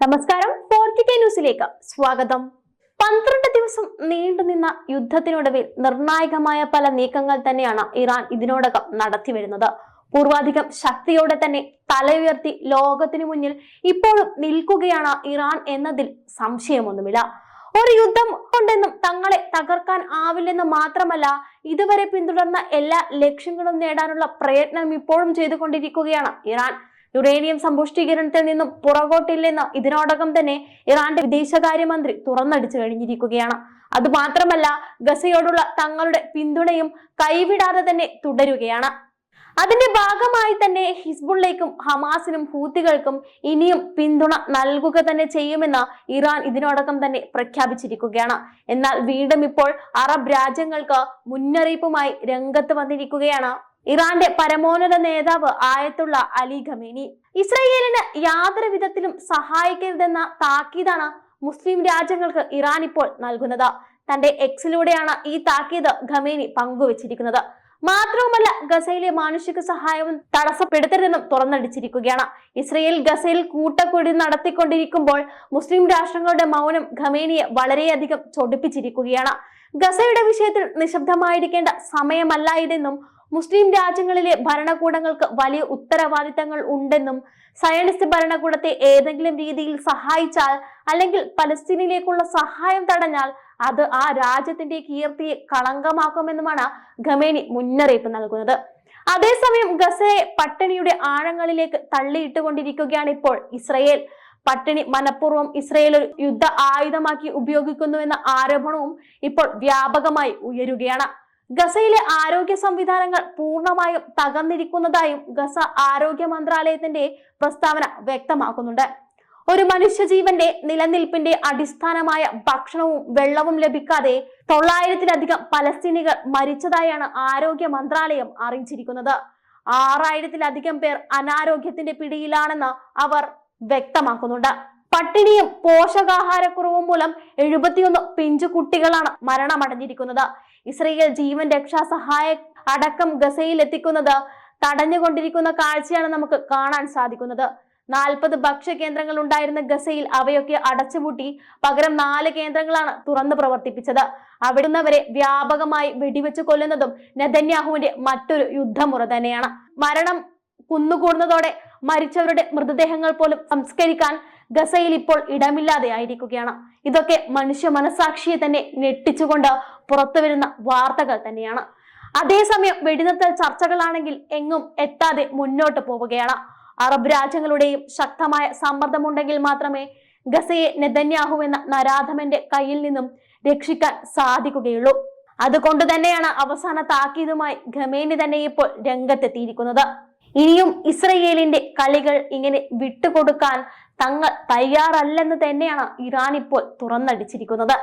നമസ്കാരം ഫോർട്ടിക്കെ ന്യൂസിലേക്ക് സ്വാഗതം. പന്ത്രണ്ട് ദിവസം നീണ്ടുനിന്ന യുദ്ധത്തിനൊടുവിൽ നിർണായകമായ പല നീക്കങ്ങൾ തന്നെയാണ് ഇറാൻ ഇതിനോടകം നടത്തിവരുന്നത് പൂർവാധികം ശക്തിയോടെ തന്നെ തല ഉയർത്തി ലോകത്തിനു മുന്നിൽ ഇപ്പോഴും നിൽക്കുകയാണ് ഇറാൻ എന്നതിൽ സംശയമൊന്നുമില്ല. ഒരു യുദ്ധം കൊണ്ടെന്നും തങ്ങളെ തകർക്കാൻ ആവില്ലെന്ന് മാത്രമല്ല ഇതുവരെ പിന്തുടർന്ന എല്ലാ ലക്ഷ്യങ്ങളും നേടാനുള്ള പ്രയത്നം ഇപ്പോഴും ചെയ്തുകൊണ്ടിരിക്കുകയാണ് ഇറാൻ. യുറേനിയം സമ്പുഷ്ടീകരണത്തിൽ നിന്നും പുറകോട്ടില്ലെന്ന് ഇതിനോടകം തന്നെ ഇറാന്റെ വിദേശകാര്യമന്ത്രി തുറന്നടിച്ചു കഴിഞ്ഞിരിക്കുകയാണ്. അതുമാത്രമല്ല ഗസയോടുള്ള തങ്ങളുടെ പിന്തുണയും കൈവിടാതെ തന്നെ തുടരുകയാണ്. അതിന്റെ ഭാഗമായി തന്നെ ഹിസ്ബുള്ളേക്കും ഹമാസിനും ഹൂത്തികൾക്കും ഇനിയും പിന്തുണ നൽകുക തന്നെ ചെയ്യുമെന്ന് ഇറാൻ ഇതിനോടകം തന്നെ പ്രഖ്യാപിച്ചിരിക്കുകയാണ്. എന്നാൽ വീണ്ടും ഇപ്പോൾ അറബ് രാജ്യങ്ങൾക്ക് മുന്നറിയിപ്പുമായി രംഗത്ത് വന്നിരിക്കുകയാണ്. ഇറാന്റെ പരമോന്നത നേതാവ് ആയത്തുള്ള അലി ഖമേനി ഇസ്രയേലിന് യാതൊരു വിധത്തിലും സഹായിക്കരുതെന്ന താക്കീതാണ് മുസ്ലിം രാജ്യങ്ങൾക്ക് ഇറാൻ ഇപ്പോൾ നൽകുന്നത്. തന്റെ എക്സിലൂടെയാണ് ഈ താക്കീത് ഖമേനി പങ്കുവച്ചിരിക്കുന്നത്. മാത്രവുമല്ല ഗസയിലെ മാനുഷിക സഹായവും തടസ്സപ്പെടുത്തരുതെന്നും തുറന്നടിച്ചിരിക്കുകയാണ്. ഇസ്രയേൽ ഗസയിൽ കൂട്ടക്കൊടി നടത്തിക്കൊണ്ടിരിക്കുമ്പോൾ മുസ്ലിം രാഷ്ട്രങ്ങളുടെ മൗനം ഖമേനിയെ വളരെയധികം ചൊടിപ്പിച്ചിരിക്കുകയാണ്. ഗസയുടെ വിഷയത്തിൽ നിശബ്ദമായിരിക്കേണ്ട സമയമല്ല ഇതെന്നും മുസ്ലിം രാജ്യങ്ങളിലെ ഭരണകൂടങ്ങൾക്ക് വലിയ ഉത്തരവാദിത്തങ്ങൾ ഉണ്ടെന്നും സയനിസ്റ്റ് ഭരണകൂടത്തെ ഏതെങ്കിലും രീതിയിൽ സഹായിച്ചാൽ അല്ലെങ്കിൽ പലസ്തീനിലേക്കുള്ള സഹായം തടഞ്ഞാൽ അത് ആ രാജ്യത്തിന്റെ കീർത്തിയെ കളങ്കമാക്കുമെന്നുമാണ് ഖമേനി മുന്നറിയിപ്പ് നൽകുന്നത്. അതേസമയം ഗസയെ പട്ടിണിയുടെ ആഴങ്ങളിലേക്ക് തള്ളിയിട്ടുകൊണ്ടിരിക്കുകയാണ് ഇപ്പോൾ ഇസ്രയേൽ. പട്ടിണി മനഃപൂർവം ഇസ്രയേൽ ഒരു യുദ്ധ ആയുധമാക്കി ഉപയോഗിക്കുന്നുവെന്ന ആരോപണവും ഇപ്പോൾ വ്യാപകമായി ഉയരുകയാണ്. ഗസയിലെ ആരോഗ്യ സംവിധാനങ്ങൾ പൂർണമായും തകർന്നിരിക്കുന്നതായും ഗസ ആരോഗ്യ മന്ത്രാലയത്തിന്റെ പ്രസ്താവന വ്യക്തമാക്കുന്നുണ്ട്. ഒരു മനുഷ്യജീവന്റെ നിലനിൽപ്പിന്റെ അടിസ്ഥാനമായ ഭക്ഷണവും വെള്ളവും ലഭിക്കാതെ തൊള്ളായിരത്തിലധികം പലസ്തീനികൾ മരിച്ചതായാണ് ആരോഗ്യ മന്ത്രാലയം അറിയിച്ചിരിക്കുന്നത്. ആറായിരത്തിലധികം പേർ അനാരോഗ്യത്തിന്റെ പിടിയിലാണെന്ന് അവർ വ്യക്തമാക്കുന്നുണ്ട്. പട്ടിണിയും പോഷകാഹാരക്കുറവും മൂലം എഴുപത്തിയൊന്ന് പിഞ്ചു കുട്ടികളാണ് മരണമടഞ്ഞിരിക്കുന്നത്. ഇസ്രയേൽ ജീവൻ രക്ഷാ സഹായ അടക്കം ഗസയിൽ എത്തിക്കുന്നത് തടഞ്ഞുകൊണ്ടിരിക്കുന്ന കാഴ്ചയാണ് നമുക്ക് കാണാൻ സാധിക്കുന്നത്. നാൽപ്പത് ഭക്ഷ്യ കേന്ദ്രങ്ങൾ ഉണ്ടായിരുന്ന ഗസയിൽ അവയൊക്കെ അടച്ചുപൂട്ടി പകരം നാല് കേന്ദ്രങ്ങളാണ് തുറന്നു പ്രവർത്തിപ്പിച്ചത്. അവിടുന്നവരെ വ്യാപകമായി വെടിവെച്ച് കൊല്ലുന്നതും നെതന്യാഹുവിന്റെ മറ്റൊരു യുദ്ധമുറ തന്നെയാണ്. മരണം കുന്നുകൂടുന്നതോടെ മരിച്ചവരുടെ മൃതദേഹങ്ങൾ പോലും സംസ്കരിക്കാൻ ഗസയിൽ ഇപ്പോൾ ഇടമില്ലാതെ ആയിരിക്കുകയാണ് ഇതൊക്കെ മനുഷ്യ മനസാക്ഷിയെ തന്നെ ഞെട്ടിച്ചുകൊണ്ട് പുറത്തു വരുന്ന വാർത്തകൾ തന്നെയാണ്. അതേസമയം വെടിനിർത്തൽ ചർച്ചകളാണെങ്കിൽ എങ്ങും എത്താതെ മുന്നോട്ട് പോവുകയാണ്. അറബ് രാജ്യങ്ങളുടെയും ശക്തമായ സമ്മർദ്ദമുണ്ടെങ്കിൽ മാത്രമേ ഗസയെ നെതന്യാഹു എന്ന നരാധമന്റെ കയ്യിൽ നിന്നും രക്ഷിക്കാൻ സാധിക്കുകയുള്ളൂ. അതുകൊണ്ട് തന്നെയാണ് അവസാന താക്കീതുമായി ഖമേനി തന്നെ ഇപ്പോൾ രംഗത്തെത്തിയിരിക്കുന്നത്. ഇനിയും ഇസ്രയേലിന്റെ കളികൾ ഇങ്ങനെ വിട്ടുകൊടുക്കാൻ തങ്ങൾ തയ്യാറല്ലെന്ന് തന്നെയാണ് ഇറാൻ ഇപ്പോൾ തുറന്നടിച്ചിരിക്കുന്നത്.